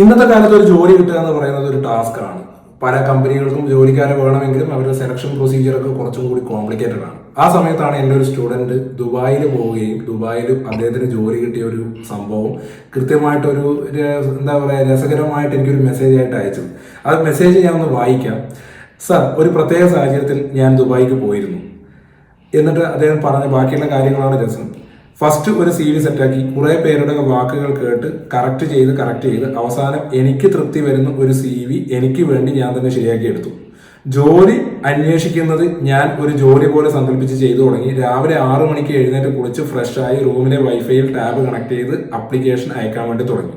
ഇന്നത്തെ കാലത്ത് ഒരു ജോലി കിട്ടുക എന്ന് പറയുന്നത് ഒരു ടാസ്ക് ആണ്. പല കമ്പനികൾക്കും ജോലിക്കാരെ വേണമെങ്കിലും അവരുടെ സെലക്ഷൻ പ്രൊസീജിയർ ഒക്കെ കുറച്ചും കൂടി കോംപ്ലിക്കേറ്റഡ് ആണ്. ആ സമയത്താണ് എന്റെ ഒരു സ്റ്റുഡന്റ് ദുബായിൽ പോവുകയും ദുബായിൽ അദ്ദേഹത്തിന് ജോലി കിട്ടിയ ഒരു സംഭവം കൃത്യമായിട്ടൊരു എന്താ പറയുക രസകരമായിട്ട് എനിക്കൊരു മെസ്സേജ് ആയിട്ട് അയച്ചത് ആ മെസ്സേജ് ഞാൻ ഒന്ന് വായിക്കാം. സർ ഒരു പ്രത്യേക സാഹചര്യത്തിൽ ഞാൻ ദുബായിക്ക് പോയിരുന്നു. എന്നിട്ട് അദ്ദേഹം പറഞ്ഞ ബാക്കിയുള്ള കാര്യങ്ങളാണ് രസം. ഫസ്റ്റ് ഒരു സി വി സെറ്റാക്കി കുറെ പേരുടെ വാക്കുകൾ കേട്ട് കറക്റ്റ് ചെയ്ത് കറക്റ്റ് ചെയ്ത് അവസാനം എനിക്ക് തൃപ്തി വരുന്ന ഒരു സി വി എനിക്ക് വേണ്ടി ഞാൻ തന്നെ ശരിയാക്കി എടുത്തു. ജോലി അന്വേഷിക്കുന്നത് ഞാൻ ഒരു ജോലി പോലെ സങ്കല്പിച്ച് ചെയ്തു തുടങ്ങി. രാവിലെ ആറു മണിക്ക് എഴുന്നേറ്റ് കുളിച്ച് ഫ്രഷായി റൂമിലെ വൈഫൈയിൽ ടാബ് കണക്ട് ചെയ്ത് അപ്ലിക്കേഷൻ അയക്കാൻ വേണ്ടി തുടങ്ങി.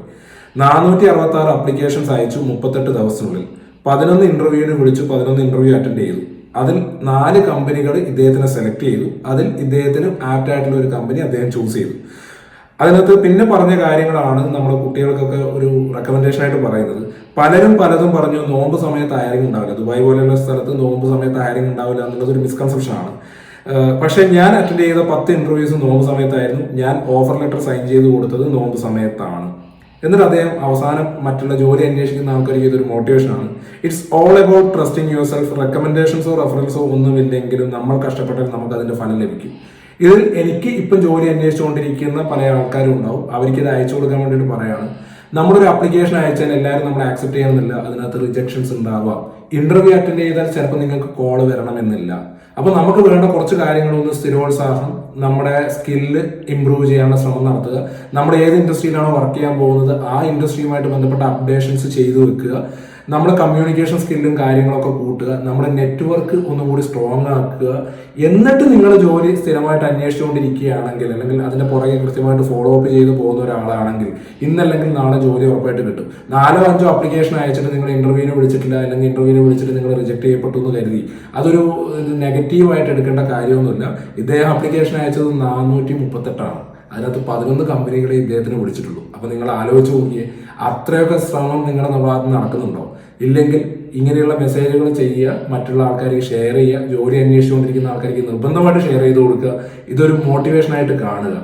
നാനൂറ്റി അറുപത്തി ആറ് അപ്ലിക്കേഷൻസ് അയച്ചു മുപ്പത്തെട്ട് ദിവസത്തിനുള്ളിൽ. പതിനൊന്ന് ഇന്റർവ്യൂവിന് വിളിച്ചു പതിനൊന്ന് ഇന്റർവ്യൂ അറ്റൻഡ് ചെയ്തു. അതിൽ നാല് കമ്പനികൾ ഇദ്ദേഹത്തിനെ സെലക്ട് ചെയ്തു. അതിൽ ഇദ്ദേഹത്തിന് ആപ്റ്റ് ആയിട്ടുള്ള ഒരു കമ്പനി അദ്ദേഹം ചൂസ് ചെയ്തു. അതിനകത്ത് പിന്നെ പറഞ്ഞ കാര്യങ്ങളാണ് നമ്മുടെ കുട്ടികൾക്കൊക്കെ ഒരു റെക്കമെൻഡേഷൻ ആയിട്ട് പറയുന്നത്. പലരും പലതും പറഞ്ഞു നോമ്പ് സമയത്ത് ഹയറിംഗ് ഉണ്ടാവില്ല. ദുബായ് പോലെയുള്ള സ്ഥലത്ത് നോമ്പ് സമയത്ത് ഹയറിംഗ് ഉണ്ടാവില്ല എന്നുള്ളത് ഒരു മിസ്കൺസെപ്ഷൻ ആണ്. പക്ഷേ ഞാൻ അറ്റൻഡ് ചെയ്ത പത്ത് ഇന്റർവ്യൂസ് നോമ്പ് സമയത്തായിരുന്നു. ഞാൻ ഓഫർ ലെറ്റർ സൈൻ ചെയ്ത് കൊടുത്തത് നോമ്പ് സമയത്താണ്. എന്നിട്ട് അദ്ദേഹം അവസാനം മറ്റുള്ള ജോലി അന്വേഷിക്കുന്ന ആൾക്കാർക്ക് ഇതൊരു മോട്ടിവേഷൻ ആണ്. It's all about trusting yourself റെക്കമെൻഡേഷൻസോ റെഫറൻസോ ഒന്നും ഇല്ലെങ്കിലും നമ്മൾ കഷ്ടപ്പെട്ടാൽ നമുക്ക് അതിന്റെ ഫലം ലഭിക്കും. ഇതിൽ എനിക്ക് ഇപ്പം ജോലി അന്വേഷിച്ചുകൊണ്ടിരിക്കുന്ന പല ആൾക്കാരും ഉണ്ടാവും. അവർക്ക് ഇത് അയച്ചു കൊടുക്കാൻ വേണ്ടിയിട്ട് പറയാണ്. നമ്മളൊരു അപ്ലിക്കേഷൻ അയച്ചാൽ എല്ലാവരും നമ്മൾ ആക്സെപ്റ്റ് ചെയ്യണമെന്നില്ല അതിനകത്ത് റിജക്ഷൻസ് ഉണ്ടാവാം. ഇന്റർവ്യൂ അറ്റൻഡ് ചെയ്താൽ ചിലപ്പോൾ നിങ്ങൾക്ക് കോൾ വരണമെന്നില്ല. അപ്പൊ നമുക്ക് വേണ്ട കുറച്ച് കാര്യങ്ങളൊന്ന് സ്ഥിരോത്സാഹം നമ്മുടെ സ്കില്ല് ഇമ്പ്രൂവ് ചെയ്യാനുള്ള ശ്രമം നടത്തുക. നമ്മൾ ഏത് ഇൻഡസ്ട്രിയിലാണോ വർക്ക് ചെയ്യാൻ പോകുന്നത് ആ ഇൻഡസ്ട്രിയുമായിട്ട് ബന്ധപ്പെട്ട അപ്ഡേഷൻസ് ചെയ്തു വെക്കുക. നമ്മുടെ കമ്മ്യൂണിക്കേഷൻ സ്കില്ലും കാര്യങ്ങളൊക്കെ കൂട്ടുക നമ്മുടെ നെറ്റ്വർക്ക് ഒന്നുകൂടി സ്ട്രോങ് ആക്കുക. എന്നിട്ട് നിങ്ങൾ ജോലി സ്ഥിരമായിട്ട് അന്വേഷിച്ചുകൊണ്ടിരിക്കുകയാണെങ്കിൽ അല്ലെങ്കിൽ അതിന്റെ പുറകെ കൃത്യമായിട്ട് ഫോളോ അപ്പ് ചെയ്ത് പോകുന്ന ഒരാളാണെങ്കിൽ ഇന്നല്ലെങ്കിൽ നാളെ ജോലി ഉറപ്പായിട്ട് കിട്ടും. നാലോ അഞ്ചോ അപ്ലിക്കേഷൻ അയച്ചിട്ട് നിങ്ങൾ ഇന്റർവ്യൂവിന് വിളിച്ചിട്ടില്ല അല്ലെങ്കിൽ ഇന്റർവ്യൂവിന് വിളിച്ചിട്ട് നിങ്ങൾ റിജക്ട് ചെയ്യപ്പെട്ടു എന്ന് കരുതി അതൊരു നെഗറ്റീവായിട്ട് എടുക്കേണ്ട കാര്യമൊന്നുമില്ല. ഇദ്ദേഹം അപ്ലിക്കേഷൻ അയച്ചത് നാനൂറ്റി മുപ്പത്തെട്ടാണ് അതിനകത്ത് പതിനൊന്ന് കമ്പനികളെ ഇദ്ദേഹത്തിന് വിളിച്ചിട്ടുള്ളൂ. അപ്പോൾ നിങ്ങൾ ആലോചിച്ച് നോക്കിയേ അത്രയൊക്കെ ശ്രമം നിങ്ങളുടെ ഭാഗത്ത് നടക്കുന്നുണ്ടോ? ഇല്ലെങ്കിൽ ഇങ്ങനെയുള്ള മെസ്സേജുകൾ ചെയ്യുക മറ്റുള്ള ആൾക്കാർക്ക് ഷെയർ ചെയ്യുക ജോലി അന്വേഷിച്ചുകൊണ്ടിരിക്കുന്ന ആൾക്കാർക്ക് നിർബന്ധമായിട്ട് ഷെയർ ചെയ്ത് കൊടുക്കുക. ഇതൊരു മോട്ടിവേഷനായിട്ട് കാണുക.